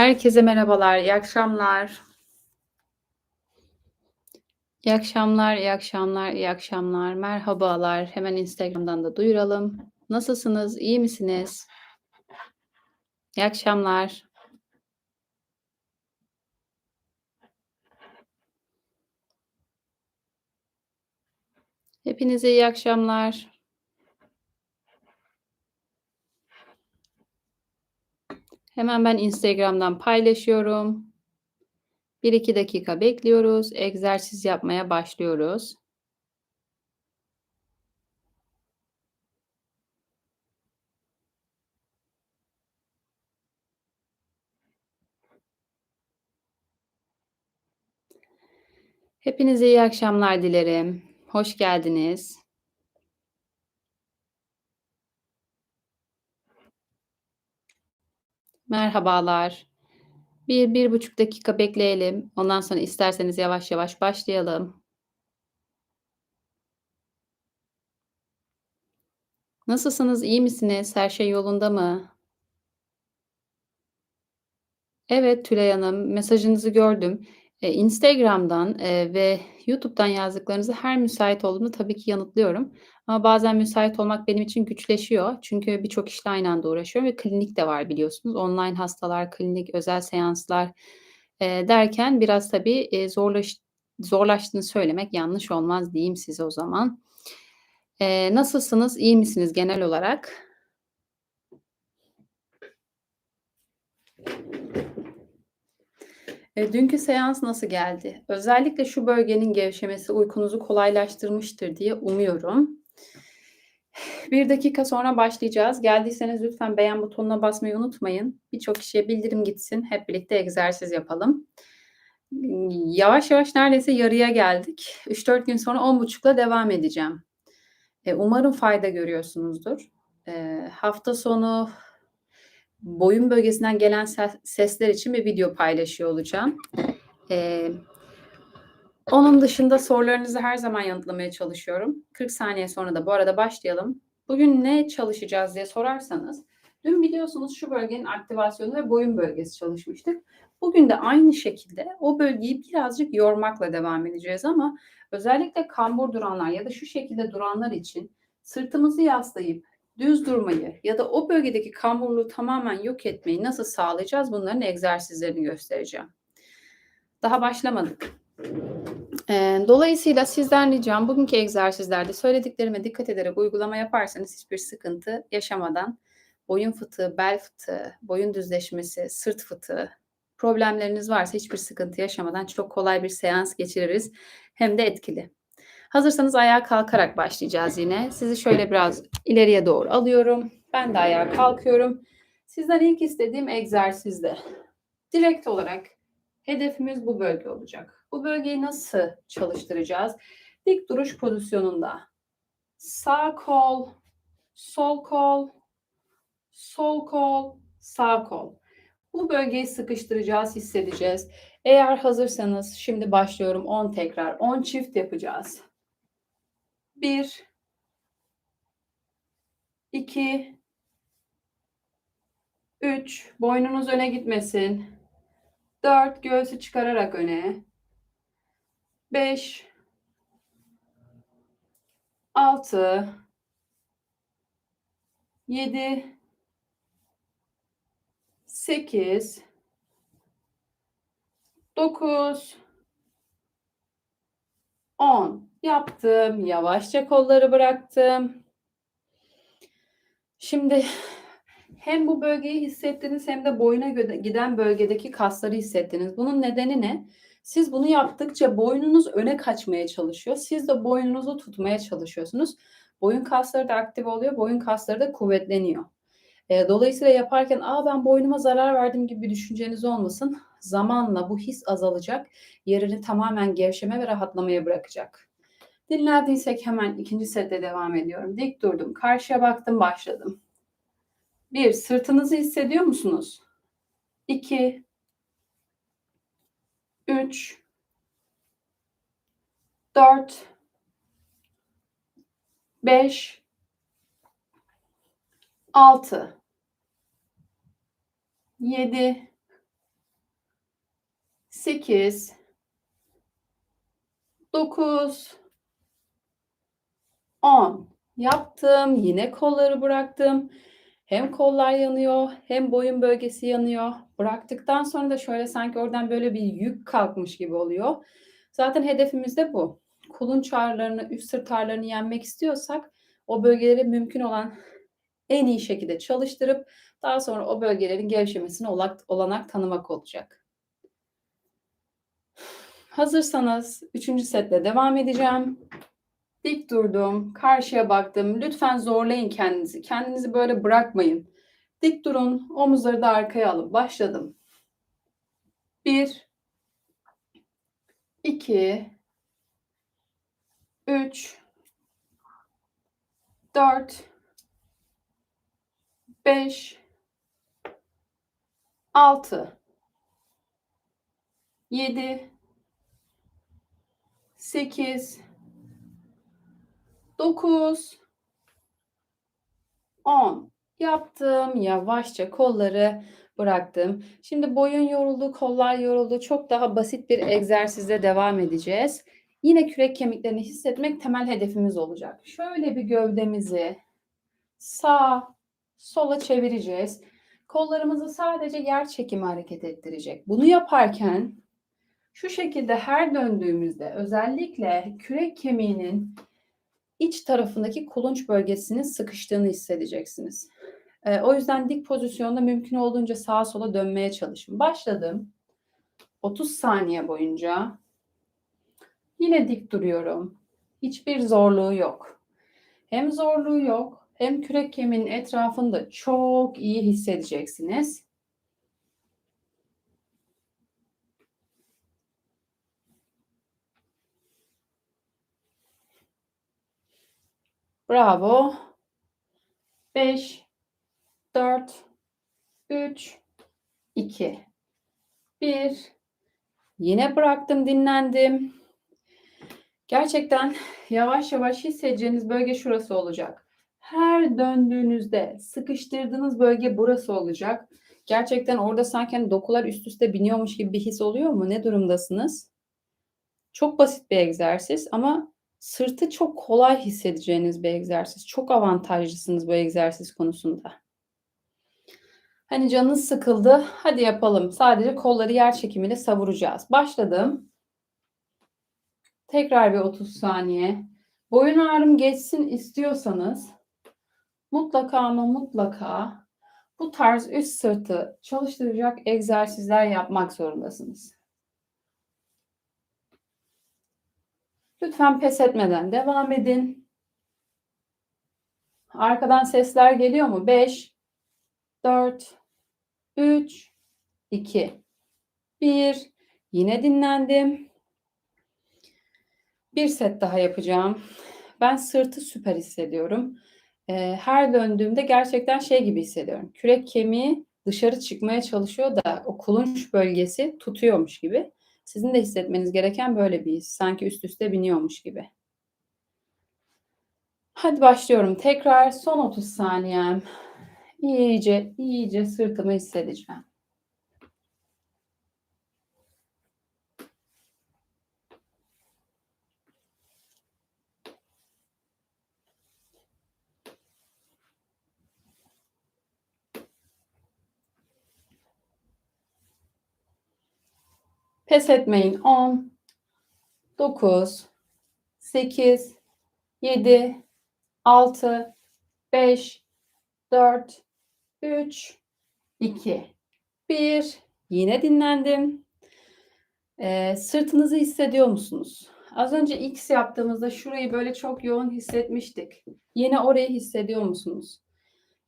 Herkese merhabalar, iyi akşamlar. İyi akşamlar, iyi akşamlar, iyi akşamlar. Merhabalar. Hemen Instagram'dan da duyuralım. Nasılsınız? İyi misiniz? İyi akşamlar. Hepinize iyi akşamlar. Hemen ben Instagram'dan paylaşıyorum. 1-2 dakika bekliyoruz. Egzersiz yapmaya başlıyoruz. Hepinize iyi akşamlar dilerim. Hoş geldiniz. Merhabalar. 1-1,5 dakika bekleyelim. Ondan sonra isterseniz yavaş yavaş başlayalım. Nasılsınız? İyi misiniz? Her şey yolunda mı? Evet, Tülay Hanım, mesajınızı gördüm. Eee, Instagram'dan, eee, ve YouTube'dan yazdıklarınızı her müsait olduğumda tabii ki yanıtlıyorum. Ama bazen müsait olmak benim için güçleşiyor. Çünkü birçok işle aynı anda uğraşıyorum ve klinik de var biliyorsunuz. Online hastalar, klinik, özel seanslar, eee, derken biraz tabii, eee, zorlaş zorlaştığını söylemek yanlış olmaz diyeyim size o zaman. Eee, nasılsınız? İyi misiniz genel olarak? Eee, dünkü seans nasıl geldi? Özellikle şu bölgenin gevşemesi uykunuzu kolaylaştırmıştır diye umuyorum. 1 dakika sonra başlayacağız. Geldiyseniz lütfen beğen butonuna basmayı unutmayın. Birçok kişiye bildirim gitsin. Hep birlikte egzersiz yapalım. Yavaş yavaş neredeyse yarıya geldik. 3-4 gün sonra 10.30'la devam edeceğim. Eee, umarım fayda görüyorsunuzdur. Eee, hafta sonu boyun bölgesinden gelen ses sesler için bir video paylaşıyor olacağım. Eee, onun dışında sorularınızı her zaman yanıtlamaya çalışıyorum. 40 saniye sonra da bu arada başlayalım. Bugün ne çalışacağız diye sorarsanız, dün biliyorsunuz şu bölgenin aktivasyonu ve boyun bölgesi çalışmıştık. Bugün de aynı şekilde o bölgeyi birazcık yormakla devam edeceğiz ama özellikle kambur duranlar ya da şu şekilde duranlar için sırtımızı yaslayıp düz durmayı ya da o bölgedeki kamburluğu tamamen yok etmeyi nasıl sağlayacağız? Bunların egzersizlerini göstereceğim. Daha başlamadık. Dolayısıyla sizden ricam bugünkü egzersizlerde söylediklerime dikkat ederek uygulama yaparsanız hiçbir sıkıntı yaşamadan boyun fıtığı, bel fıtığı, boyun düzleşmesi, sırt fıtığı problemleriniz varsa hiçbir sıkıntı yaşamadan çok kolay bir seans geçiririz. Hem de etkili. Hazırsanız ayağa kalkarak başlayacağız yine. Sizi şöyle biraz ileriye doğru alıyorum. Ben de ayağa kalkıyorum. Sizden ilk istediğim egzersizde direkt olarak hedefimiz bu bölge olacak. Bu bölgeyi nasıl çalıştıracağız? Dik duruş pozisyonunda. Sağ kol, sol kol, sol kol, sağ kol. Bu bölgeyi sıkıştıracağız, hissedeceğiz. Eğer hazırsanız şimdi başlıyorum 10 tekrar. 10 çift yapacağız. 1 2 3 boynunuz öne gitmesin. 4 göğsü çıkararak öne. 5 6 7 8 9 10 yaptım. Yavaşça kolları bıraktım. Şimdi hem bu bölgeyi hissettiniz hem de boyuna giden bölgedeki kasları hissettiniz. Bunun nedeni ne? Siz bunu yaptıkça boynunuz öne kaçmaya çalışıyor. Siz de boynunuzu tutmaya çalışıyorsunuz. Boyun kasları da aktif oluyor. Boyun kasları da kuvvetleniyor. Eee, dolayısıyla yaparken, "A, ben boynuma zarar verdim." gibi bir düşünceniz olmasın. Zamanla bu his azalacak. Yerini tamamen gevşeme ve rahatlamaya bırakacak. Dinlendiysek hemen 2'nci sette devam ediyorum. Dik durdum. Karşıya baktım, başladım. 1 sırtınızı hissediyor musunuz? 2 3 4 5 6 7 8 9 10 yaptım. Yine kolları bıraktım. Hem kollar yanıyor hem boyun bölgesi yanıyor. Bıraktıktan sonra da şöyle sanki oradan böyle bir yük kalkmış gibi oluyor. Zaten hedefimiz de bu. Kulunç ağrılarını, üst sırt ağrılarını yenmek istiyorsak o bölgeleri mümkün olan en iyi şekilde çalıştırıp daha sonra o bölgelerin gevşemesine olanak tanımak olacak. Hazırsanız 3. setle devam edeceğim. Dik durdum, karşıya baktım. Lütfen zorlayın kendinizi. Kendinizi böyle bırakmayın. Dik durun, omuzları da arkaya alın. Başladım. 1 2 3 4 5 6 7 8 9 10 yaptım. Yavaşça kolları bıraktım. Şimdi boyun yoruldu, kollar yoruldu. Çok daha basit bir egzersizle devam edeceğiz. Yine kürek kemiklerini hissetmek temel hedefimiz olacak. Şöyle bir gövdemizi sağ sola çevireceğiz. Kollarımızı sadece yer çekimi hareket ettirecek. Bunu yaparken şu şekilde her döndüğümüzde özellikle kürek kemiğinin iç tarafındaki kulunç bölgesinin sıkıştığını hissedeceksiniz. E, o yüzden dik pozisyonda mümkün olduğunca sağa sola dönmeye çalışın. Başladım. 30 saniye boyunca yine dik duruyorum. Hiçbir zorluğu yok. Hem zorluğu yok hem kürek kemiğinin etrafında çok iyi hissedeceksiniz. Bravo. 5 4 3 2 1 Yine bıraktım, dinlendim. Gerçekten yavaş yavaş hissedeceğiniz bölge şurası olacak. Her döndüğünüzde sıkıştırdığınız bölge burası olacak. Gerçekten orada sanki hani dokular üst üste biniyormuş gibi bir his oluyor mu? Ne durumdasınız? Çok basit bir egzersiz ama sırtı çok kolay hissedeceğiniz bir egzersiz. Çok avantajlısınız bu egzersiz konusunda. Hani canınız sıkıldı. Hadi yapalım. Sadece kolları yer çekimiyle savuracağız. Başladım. Tekrar bir 30 saniye. Boyun ağrım geçsin istiyorsanız mutlaka ama mutlaka bu tarz üst sırtı çalıştıracak egzersizler yapmak zorundasınız. Lütfen pes etmeden devam edin. Arkadan sesler geliyor mu? 5, 4, 3, 2, 1. Yine dinlendim. Bir set daha yapacağım. Ben sırtı süper hissediyorum. Her döndüğümde gerçekten şey gibi hissediyorum. Kürek kemiği dışarı çıkmaya çalışıyor da o kulunç bölgesi tutuyormuş gibi. Sizin de hissetmeniz gereken böyle bir his. Sanki üst üste biniyormuş gibi. Hadi başlıyorum. Tekrar son 30 saniyem. İyice, iyice sırtımı hissedeceğim. Pes etmeyin. 10, 9, 8, 7, 6, 5, 4, 3, 2, 1. Yine dinlendim. Ee, sırtınızı hissediyor musunuz? Az önce X yaptığımızda şurayı böyle çok yoğun hissetmiştik. Yine orayı hissediyor musunuz?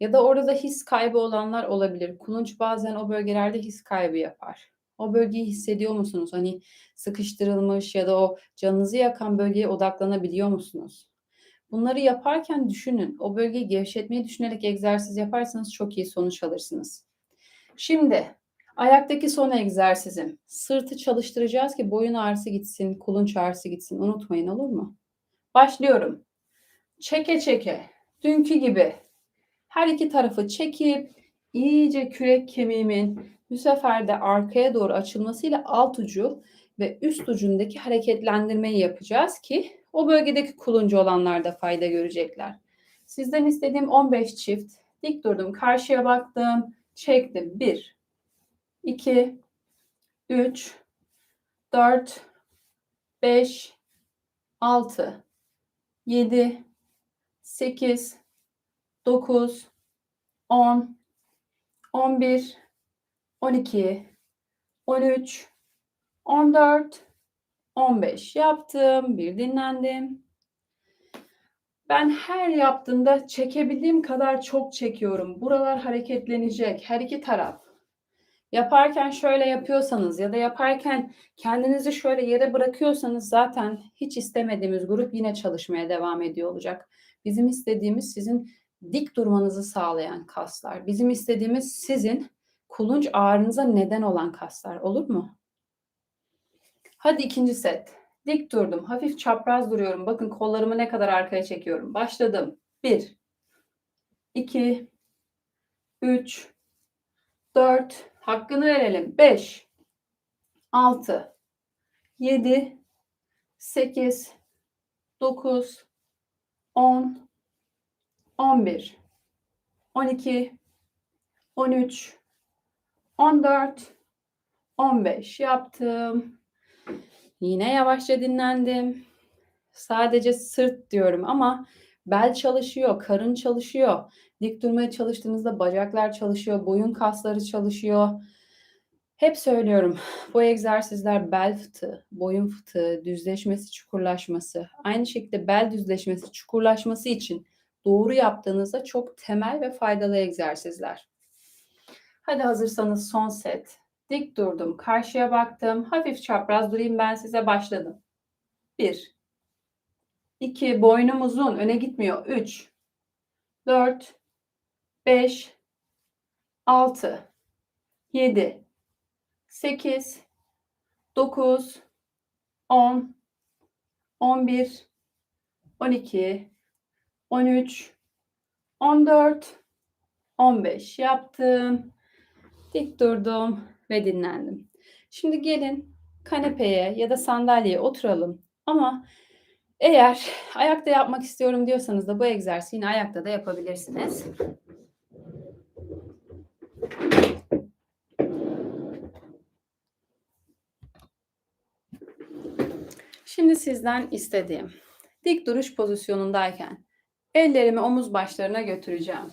Ya da orada his kaybı olanlar olabilir. Kulunç bazen o bölgelerde his kaybı yapar. O bölgeyi hissediyor musunuz? Hani sıkıştırılmış ya da o canınızı yakan bölgeye odaklanabiliyor musunuz? Bunları yaparken düşünün. O bölgeyi gevşetmeyi düşünerek egzersiz yaparsanız çok iyi sonuç alırsınız. Şimdi ayaktaki son egzersizim. Sırtı çalıştıracağız ki boyun ağrısı gitsin, kulunç ağrısı gitsin. Unutmayın olur mu? Başlıyorum. Çeke çeke. Dünkü gibi. Her iki tarafı çekip iyice kürek kemiğimin Bu sefer de arkaya doğru açılmasıyla alt ucu ve üst ucundaki hareketlendirmeyi yapacağız ki o bölgedeki kuluncu olanlar da fayda görecekler. Sizden istediğim 15 çift. Dik durdum, karşıya baktım, çektim. 1, 2, 3, 4, 5, 6, 7, 8, 9, 10, 11, 12, 13, 14, 15 yaptım. Bir dinlendim. Ben her yaptığımda çekebildiğim kadar çok çekiyorum. Buralar hareketlenecek. Her iki taraf. Yaparken şöyle yapıyorsanız ya da yaparken kendinizi şöyle yere bırakıyorsanız zaten hiç istemediğimiz grup yine çalışmaya devam ediyor olacak. Bizim istediğimiz sizin dik durmanızı sağlayan kaslar. Bizim istediğimiz sizin kulunç ağrınıza neden olan kaslar. Olur mu? Hadi ikinci set. Dik durdum. Hafif çapraz duruyorum. Bakın kollarımı ne kadar arkaya çekiyorum. Başladım. 1 2 3 4 Hakkını verelim. 5 6 7 8 9 10 11 12 13 14 15 yaptım. Yine yavaşça dinlendim. Sadece sırt diyorum ama bel çalışıyor, karın çalışıyor. Dik durmaya çalıştığınızda bacaklar çalışıyor, boyun kasları çalışıyor. Hep söylüyorum bu egzersizler bel fıtığı, boyun fıtığı, düzleşmesi, çukurlaşması, aynı şekilde bel düzleşmesi, çukurlaşması için doğru yaptığınızda çok temel ve faydalı egzersizler. Hadi hazırsanız son set. Dik durdum, karşıya baktım. Hafif çapraz durayım ben size başladım. 1 2 boynum uzun, öne gitmiyor. 3 4 5 6 7 8 9 10 11 12 13 14 15 yaptım. Dik durdum ve dinlendim. Şimdi gelin kanepeye ya da sandalyeye oturalım. Ama eğer ayakta yapmak istiyorum diyorsanız da bu egzersizi yine ayakta da yapabilirsiniz. Şimdi sizden istediğim dik duruş pozisyonundayken ellerimi omuz başlarına götüreceğim.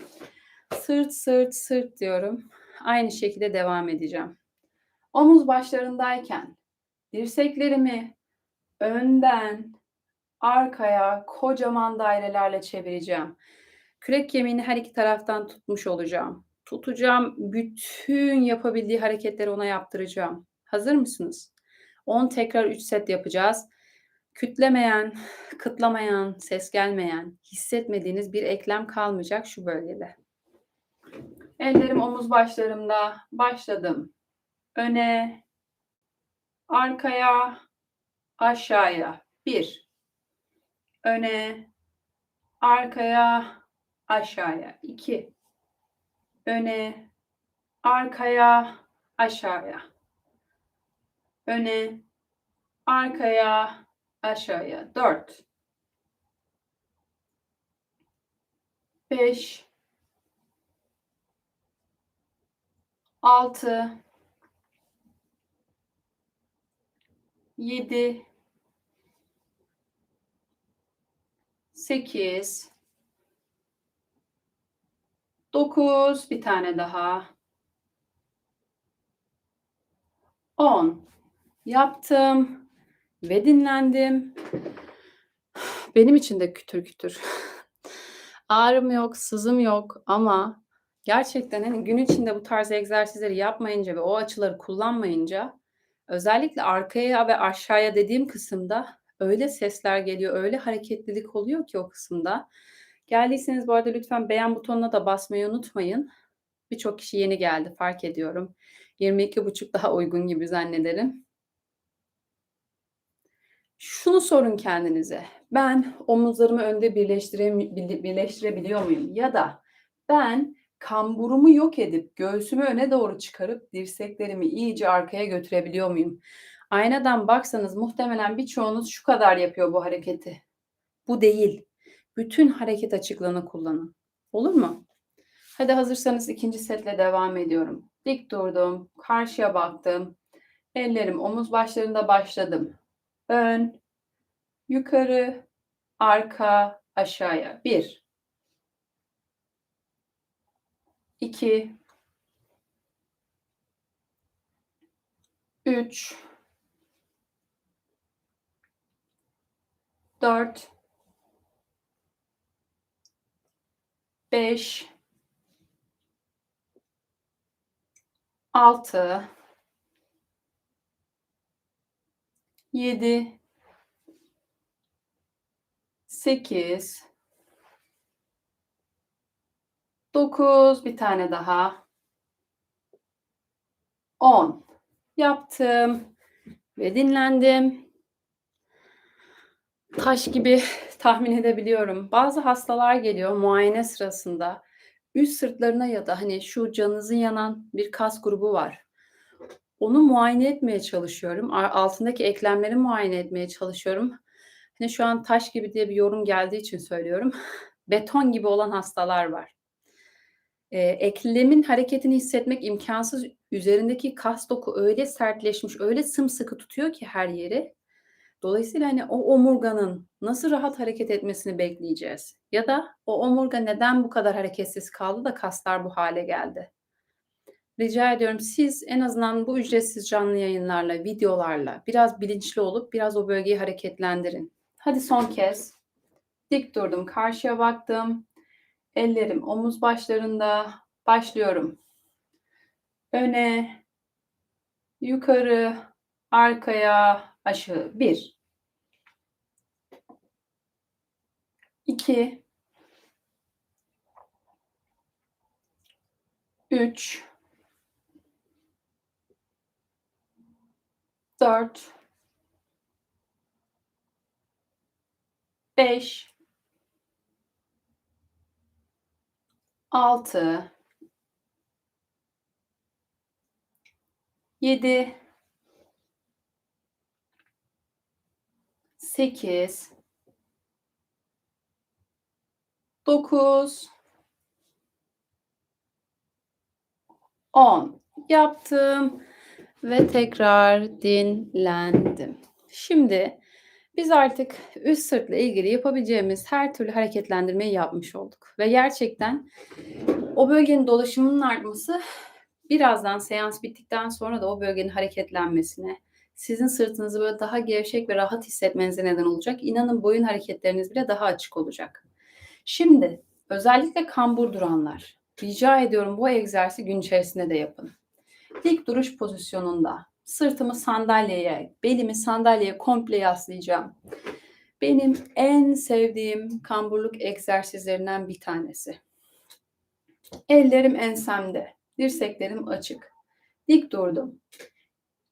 Sırt sırt sırt diyorum. Aynı şekilde devam edeceğim. Omuz başlarındayken dirseklerimi önden arkaya kocaman dairelerle çevireceğim. Kürek kemiğini her iki taraftan tutmuş olacağım. Tutacağım, bütün yapabildiği hareketleri ona yaptıracağım. Hazır mısınız? 10 tekrar 3 set yapacağız. Kütlemeyen, kıtlamayan, ses gelmeyen, hissetmediğiniz bir eklem kalmayacak şu bölgede. Ellerim omuz başlarımda. Başladım. Öne, arkaya, aşağıya. Bir. Öne, arkaya, aşağıya. İki. Öne, arkaya, aşağıya. Öne, arkaya, aşağıya. Dört. Beş. Altı. Yedi. Sekiz. Dokuz. Bir tane daha. On. Yaptım. Ve dinlendim. Benim için de kütür kütür. Ağrım yok, sızım yok ama gerçekten hani gün içinde bu tarz egzersizleri yapmayınca ve o açıları kullanmayınca özellikle arkaya ve aşağıya dediğim kısımda öyle sesler geliyor, öyle hareketlilik oluyor ki o kısımda. Geldiyseniz bu arada lütfen beğen butonuna da basmayı unutmayın. Birçok kişi yeni geldi fark ediyorum. 22.5 daha uygun gibi zannederim. Şunu sorun kendinize. Ben omuzlarımı önde birleştire birleştirebiliyor muyum? Ya da ben kamburumu yok edip göğsümü öne doğru çıkarıp dirseklerimi iyice arkaya götürebiliyor muyum? Aynadan baksanız muhtemelen birçoğunuz şu kadar yapıyor bu hareketi. Bu değil. Bütün hareket açıklığını kullanın. Olur mu? Hadi hazırsanız ikinci setle devam ediyorum. Dik durdum, karşıya baktım. Ellerim omuz başlarında başladım. Ön, yukarı, arka, aşağıya. Bir. İki. Üç. Dört. Beş. Altı. Yedi. Sekiz. Dokuz. Bir tane daha. On. Yaptım. Ve dinlendim. Taş gibi tahmin edebiliyorum. Bazı hastalar geliyor muayene sırasında üst sırtlarına ya da hani şu canınızın yanan bir kas grubu var. Onu muayene etmeye çalışıyorum. Altındaki eklemleri muayene etmeye çalışıyorum. Hani şu an taş gibi diye bir yorum geldiği için söylüyorum. Beton gibi olan hastalar var. Ee, eklemin hareketini hissetmek imkansız. Üzerindeki kas doku öyle sertleşmiş, öyle sımsıkı tutuyor ki her yeri. Dolayısıyla hani o omurganın nasıl rahat hareket etmesini bekleyeceğiz. Ya da o omurga neden bu kadar hareketsiz kaldı da kaslar bu hale geldi. Rica ediyorum siz en azından bu ücretsiz canlı yayınlarla, videolarla biraz bilinçli olup biraz o bölgeyi hareketlendirin. Hadi son kez. Dik durdum, karşıya baktım. Ellerim omuz başlarında. Başlıyorum. Öne, yukarı, arkaya, aşağı. Bir. İki. Üç. Dört. Beş. Altı. Yedi. 8 9 10 yaptım ve tekrar dinlendim. Şimdi biz artık üst sırtla ilgili yapabileceğimiz her türlü hareketlendirmeyi yapmış olduk ve gerçekten o bölgenin dolaşımının artması birazdan seans bittikten sonra da o bölgenin hareketlenmesine, sizin sırtınızı böyle daha gevşek ve rahat hissetmenize neden olacak. İnanın boyun hareketleriniz bile daha açık olacak. Şimdi özellikle kambur duranlar rica ediyorum bu egzersizi gün içerisinde de yapın. Dik duruş pozisyonunda sırtımı sandalyeye, belimi sandalyeye komple yaslayacağım. Benim en sevdiğim kamburluk egzersizlerinden bir tanesi. Ellerim ensemde, dirseklerim açık. Dik durdum.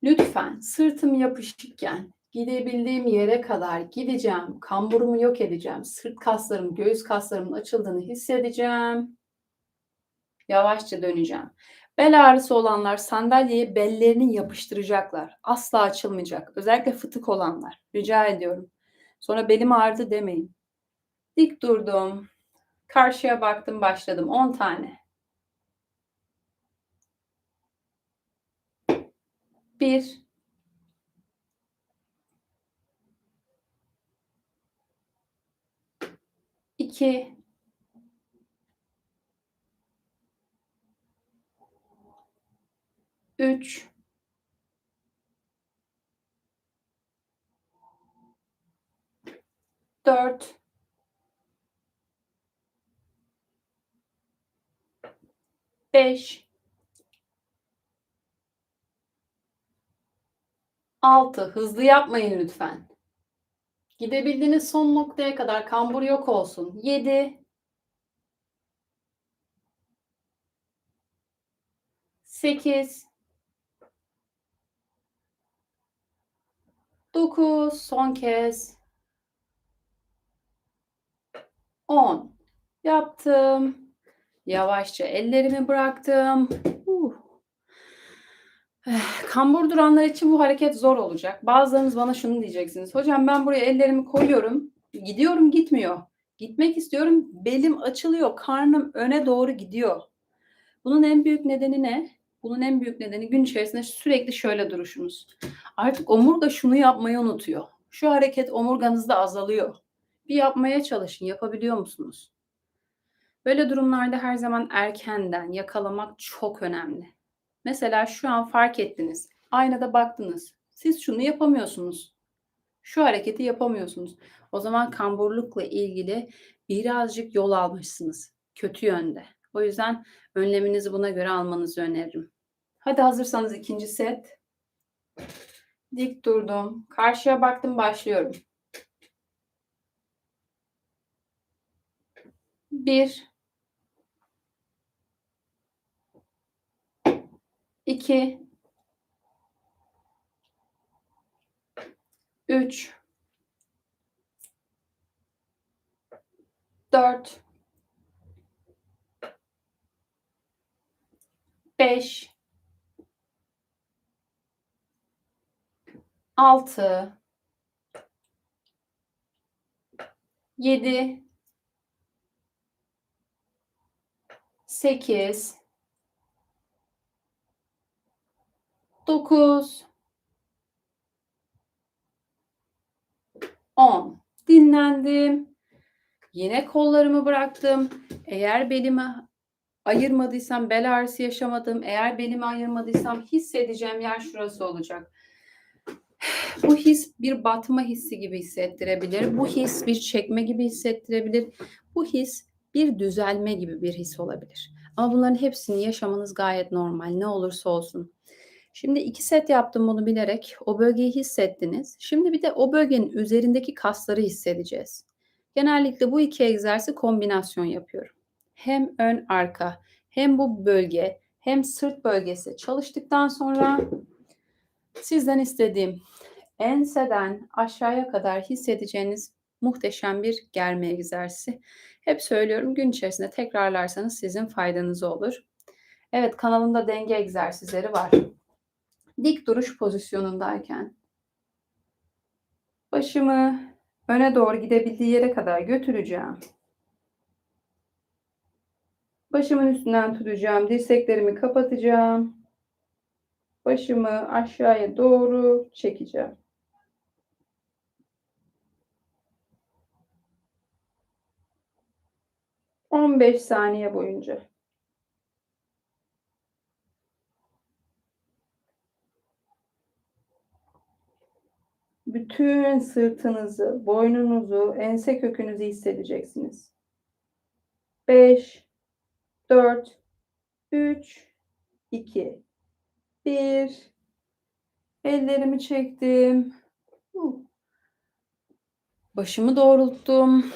Lütfen sırtım yapışıkken gidebildiğim yere kadar gideceğim. Kamburumu yok edeceğim. Sırt kaslarım, göğüs kaslarımın açıldığını hissedeceğim. Yavaşça döneceğim. Bel ağrısı olanlar sandalyeye bellerini yapıştıracaklar. Asla açılmayacak. Özellikle fıtık olanlar. Rica ediyorum. Sonra belim ağrıdı demeyin. Dik durdum. Karşıya baktım başladım. 10 tane. Bir. İki. Üç. Dört. Beş. 6. Hızlı yapmayın lütfen. Gidebildiğiniz son noktaya kadar kambur yok olsun. 7. 8. 9. Son kez. 10. Yaptım. Yavaşça ellerimi bıraktım. Eh, Kambur duranlar için bu hareket zor olacak. Bazılarınız bana şunu diyeceksiniz. Hocam ben buraya ellerimi koyuyorum. Gidiyorum gitmiyor. Gitmek istiyorum. Belim açılıyor. Karnım öne doğru gidiyor. Bunun en büyük nedeni ne? Bunun en büyük nedeni gün içerisinde sürekli şöyle duruşunuz. Artık omurga şunu yapmayı unutuyor. Şu hareket omurganızda azalıyor. Bir yapmaya çalışın. Yapabiliyor musunuz? Böyle durumlarda her zaman erkenden yakalamak çok önemli. Mesela şu an fark ettiniz. Aynada baktınız. Siz şunu yapamıyorsunuz. Şu hareketi yapamıyorsunuz. O zaman kamburlukla ilgili birazcık yol almışsınız. Kötü yönde. O yüzden önleminizi buna göre almanızı öneririm. Hadi hazırsanız ikinci set. Dik durdum. Karşıya baktım başlıyorum. Bir. İki. Üç. Dört. Beş. Altı. Yedi. Sekiz. Dokuz. On. Dinlendim. Yine kollarımı bıraktım. Eğer belimi ayırmadıysam, bel ağrısı yaşamadım. Eğer belimi ayırmadıysam hissedeceğim yer şurası olacak. Bu his bir batma hissi gibi hissettirebilir. Bu his bir çekme gibi hissettirebilir. Bu his bir düzelme gibi bir his olabilir. Ama bunların hepsini yaşamanız gayet normal. Ne olursa olsun. Şimdi iki set yaptım bunu bilerek. O bölgeyi hissettiniz. Şimdi bir de o bölgenin üzerindeki kasları hissedeceğiz. Genellikle bu iki egzersizi kombinasyon yapıyorum. Hem ön arka hem bu bölge hem sırt bölgesi çalıştıktan sonra sizden istediğim enseden aşağıya kadar hissedeceğiniz muhteşem bir germe egzersizi. Hep söylüyorum gün içerisinde tekrarlarsanız sizin faydanıza olur. Evet kanalımda denge egzersizleri var. Dik duruş pozisyonundayken başımı öne doğru gidebildiği yere kadar götüreceğim. Başımın üstünden tutacağım. Dirseklerimi kapatacağım. Başımı aşağıya doğru çekeceğim. On beş saniye boyunca. Bütün sırtınızı, boynunuzu, ense kökünüzü hissedeceksiniz. 5 4 3 2 1 Ellerimi çektim. Başımı doğrulttum.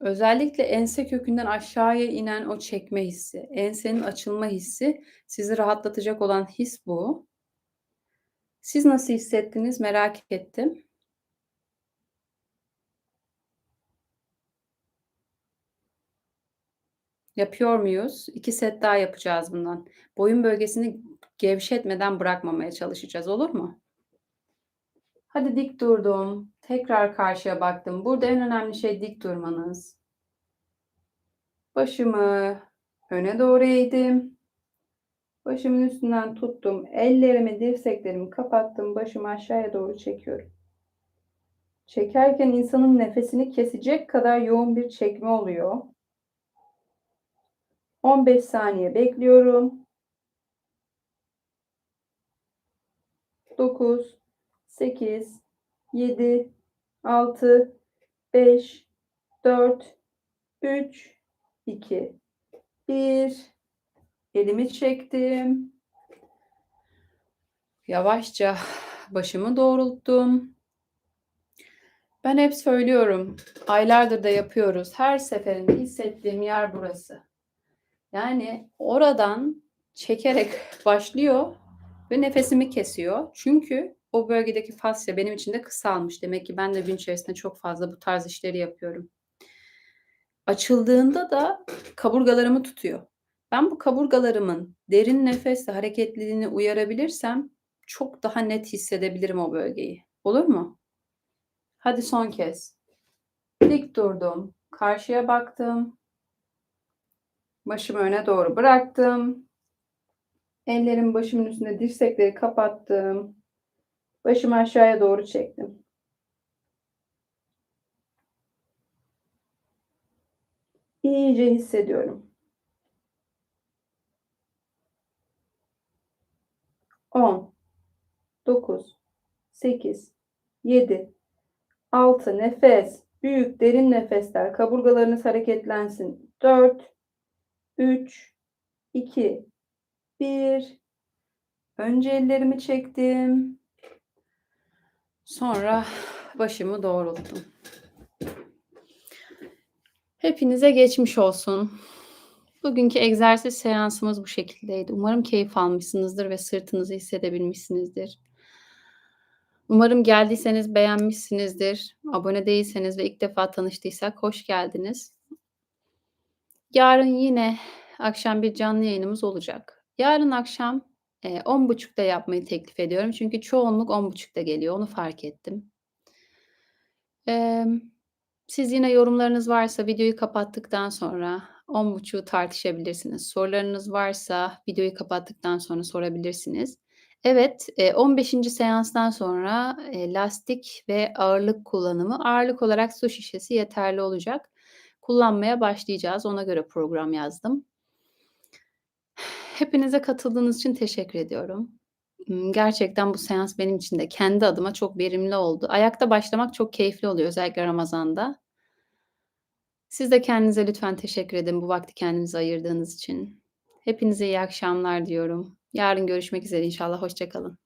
Özellikle ense kökünden aşağıya inen o çekme hissi, ensenin açılma hissi sizi rahatlatacak olan his bu. Siz nasıl hissettiniz merak ettim. Yapıyor muyuz? 2 set daha yapacağız bundan. Boyun bölgesini gevşetmeden bırakmamaya çalışacağız. Olur mu? Hadi dik durdum. Tekrar karşıya baktım. Burada en önemli şey dik durmanız. Başımı öne doğru eğdim. Başımın üstünden tuttum. Ellerimi, dirseklerimi kapattım. Başımı aşağıya doğru çekiyorum. Çekerken insanın nefesini kesecek kadar yoğun bir çekme oluyor. 15 saniye bekliyorum. 9 8 7 6 5 4 3 2 1 Elimi çektim. Yavaşça başımı doğrulttum. Ben hep söylüyorum, aylardır da yapıyoruz. Her seferinde hissettiğim yer burası. Yani oradan çekerek başlıyor ve nefesimi kesiyor. Çünkü o bölgedeki fasya benim için de kısalmış. Demek ki ben de gün içerisinde çok fazla bu tarz işleri yapıyorum. Açıldığında da kaburgalarımı tutuyor. Ben bu kaburgalarımın derin nefesle hareketliliğini uyarabilirsem çok daha net hissedebilirim o bölgeyi. Olur mu? Hadi son kez. Dik durdum. Karşıya baktım. Başımı öne doğru bıraktım. Ellerim başımın üstünde dirsekleri kapattım. Başımı aşağıya doğru çektim. İyice hissediyorum. 10 9 8 7 6 nefes. Büyük derin nefesler. Kaburgalarınız hareketlensin. 4 3 2 1 Önce ellerimi çektim. Sonra başımı doğrulttum. Hepinize geçmiş olsun. Bugünkü egzersiz seansımız bu şekildeydi. Umarım keyif almışsınızdır ve sırtınızı hissedebilmişsinizdir. Umarım geldiyseniz beğenmişsinizdir. Abone değilseniz ve ilk defa tanıştıysak hoş geldiniz. Yarın yine akşam bir canlı yayınımız olacak. Yarın akşam e, 10.30'da yapmayı teklif ediyorum. Çünkü çoğunluk 10.30'da geliyor. Onu fark ettim. Eee siz yine yorumlarınız varsa videoyu kapattıktan sonra 10.30'u tartışabilirsiniz. Sorularınız varsa videoyu kapattıktan sonra sorabilirsiniz. Evet, eee, 15. seanstan sonra, lastik ve ağırlık kullanımı ağırlık olarak su şişesi yeterli olacak. Kullanmaya başlayacağız. Ona göre program yazdım. Hepinize katıldığınız için teşekkür ediyorum. Imm, gerçekten bu seans benim için de kendi adıma çok verimli oldu. Ayakta başlamak çok keyifli oluyor özellikle Ramazan'da. Siz de kendinize lütfen teşekkür edin bu vakti kendinize ayırdığınız için. Hepinize iyi akşamlar diyorum. Yarın görüşmek üzere inşallah. Hoşça kalın.